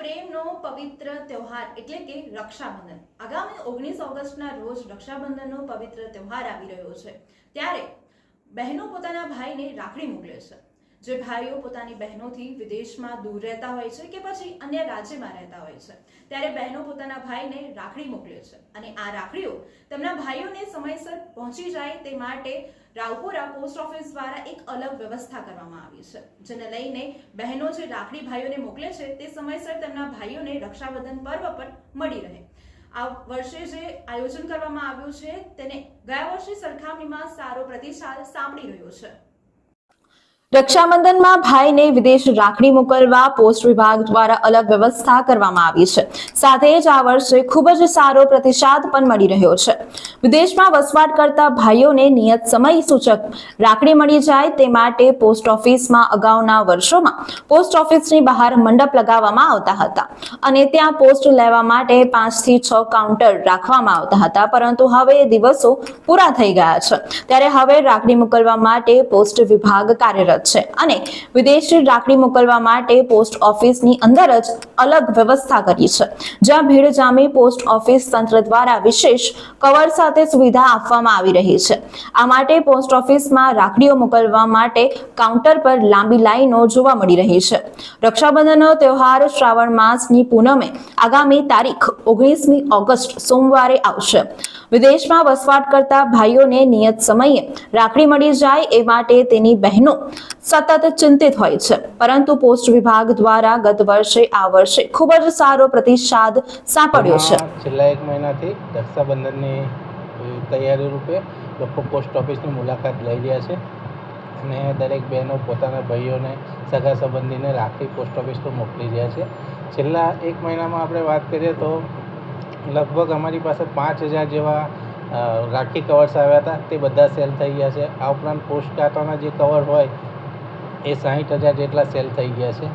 પ્રેમનો પવિત્ર તહેવાર એટલે કે રક્ષાબંધન. આગામી ઓગણીસ ઓગસ્ટના રોજ રક્ષાબંધનનો પવિત્ર તહેવાર આવી રહ્યો છે. ત્યારે બહેનો પોતાના ભાઈને રાખડી મોકલે છે. જે ભાઈઓ પોતાની બહેનોથી વિદેશમાં દૂર રહેતા હોય છે કે પછી અન્ય રાજ્યમાં રહેતા હોય છે. ત્યારે બહેનો પોતાના ભાઈને રાખડી મોકલે છે અને આ રાખડીઓ તેમના ભાઈઓને સમયસર પહોંચી જાય તે માટે રાવપુરા પોસ્ટ ઓફિસ દ્વારા એક અલગ વ્યવસ્થા કરવામાં આવી છે, જેને લઈને બહેનો જે રાખડી ભાઈઓને મોકલે છે તે સમયસર તેમના ભાઈઓને રક્ષાબંધન પર્વ પર મળી રહે. આ વર્ષે જે આયોજન કરવામાં આવ્યું છે તેને ગયા વર્ષે સરખામણીમાં સારો પ્રતિસાદ સાંપડી રહ્યો છે. રક્ષાબંધનમાં ભાઈને વિદેશ રાખડી મોકલવા પોસ્ટ વિભાગ દ્વારા અલગ વ્યવસ્થા કરવામાં આવી છે. સાથે જ આ વર્ષે ખૂબ જ સારો પ્રતિસાદ પણ મળી રહ્યો છે. વિદેશમાં વસવાટ કરતા ભાઈઓને નિયત સમય સૂચક રાખડી મળી જાય તે માટે પોસ્ટ ઓફિસમાં અગાઉના વર્ષોમાં પોસ્ટ ઓફિસની બહાર મંડપ લગાવવામાં આવતા હતા અને ત્યાં પોસ્ટ લેવા માટે પાંચથી છ કાઉન્ટર રાખવામાં આવતા હતા. પરંતુ હવે દિવસો પૂરા થઈ ગયા છે. ત્યારે હવે રાખડી મોકલવા માટે પોસ્ટ વિભાગ કાર્યરત છે. અને વિદેશી રાખડી મોકલવા માટે પોસ્ટ ઓફિસની અંદર જ અલગ વ્યવસ્થા કરી છે. જ્યાં ભીડ પોસ્ટ ઓફિસ તંત્ર દ્વારા વિશેષ કવર સાથે સુવિધા આપવામાં આવી રહી છે. આ માટે પોસ્ટ ઓફિસમાં રાખડીઓ મોકલવા માટે કાઉન્ટર પર લાંબી લાઈનો જોવા મળી રહી છે. રક્ષાબંધનનો તહેવાર શ્રાવણ માસની પૂનમે આગામી તારીખ ઓગણીસમી ઓગસ્ટ સોમવારે આવશે. વિદેશમાં વસવાટ કરતા ભાઈઓને નિયત સમયે રાખડી મળી જાય એ માટે તેની બહેનો સતત ચિંતિત હોય છે. પરંતુ પોસ્ટ વિભાગ દ્વારા ગત વર્ષે આ વર્ષે ખૂબ જ સારો પ્રતિસાદ સાંપડ્યો છે. છેલ્લા એક મહિનાથી રક્ષાબંધનની તૈયારી રૂપે લોકો પોસ્ટ ઓફિસની મુલાકાત લઈ રહ્યા છે. અને દરેક બહેનો પોતાના ભાઈઓને સગા સંબંધીને રાખડી પોસ્ટ ઓફિસ પર મોકલી રહ્યા છે. છેલ્લા એક મહિનામાં આપણે વાત કરીએ તો લગભગ અમારી પાસે પાંચ હજાર જેવા રાખી કવર્સ આવ્યા હતા. તે બધા સેલ થઈ ગયા છે. આ ઉપરાંત પોસ્ટ કાર્ટોના જે કવર હોય એ સાહીઠ હજાર જેટલા સેલ થઈ ગયા છે.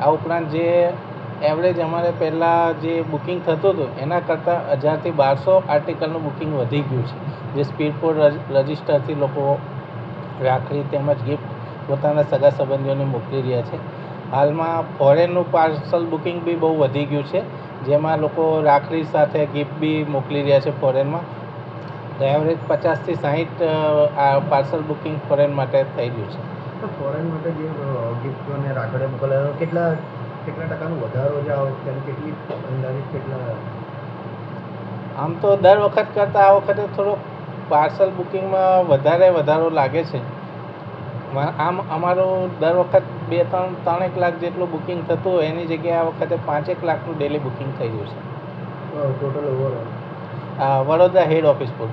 આ ઉપરાંત જે એવરેજ અમારે પહેલાં જે બુકિંગ થતું હતું, એના કરતાં હજારથી બારસો આર્ટિકલનું બુકિંગ વધી ગયું છે. જે સ્પીડ પોર્ટ રજિસ્ટરથી લોકો રાખડી તેમજ ગિફ્ટ પોતાના સગા સંબંધીઓને મોકલી રહ્યા છે. હાલમાં ફોરેનનું પાર્સલ બુકિંગ બી બહુ વધી ગયું છે. જેમાં લોકો રાખડી સાથે ગિફ્ટ બી મોકલી રહ્યા છે ફોરેનમાં તો એવરેજ પચાસથી સાહીઠ આ પાર્સલ બુકિંગ ફોરેન માટે થઈ ગયું છે. તો ફોરેન માટે જે ગિફ્ટ અને રાખડીઓ મોકલાયો કેટલા કેટલા ટકાનો વધારો જે આવે છે કેટલી અંદાજિત કેટલા? આમ તો દર વખત કરતાં આ વખતે થોડો પાર્સલ બુકિંગમાં વધારે વધારો લાગે છે. આમ અમારું દર વખત બે ત્રણ ત્રણેક લાખ જેટલું બુકિંગ થતું હોય એની જગ્યાએ આ વખતે પાંચેક લાખનું ડેલી બુકિંગ થઈ ગયું છે. ટોટલ વડોદરા હેડ ઓફિસ પર.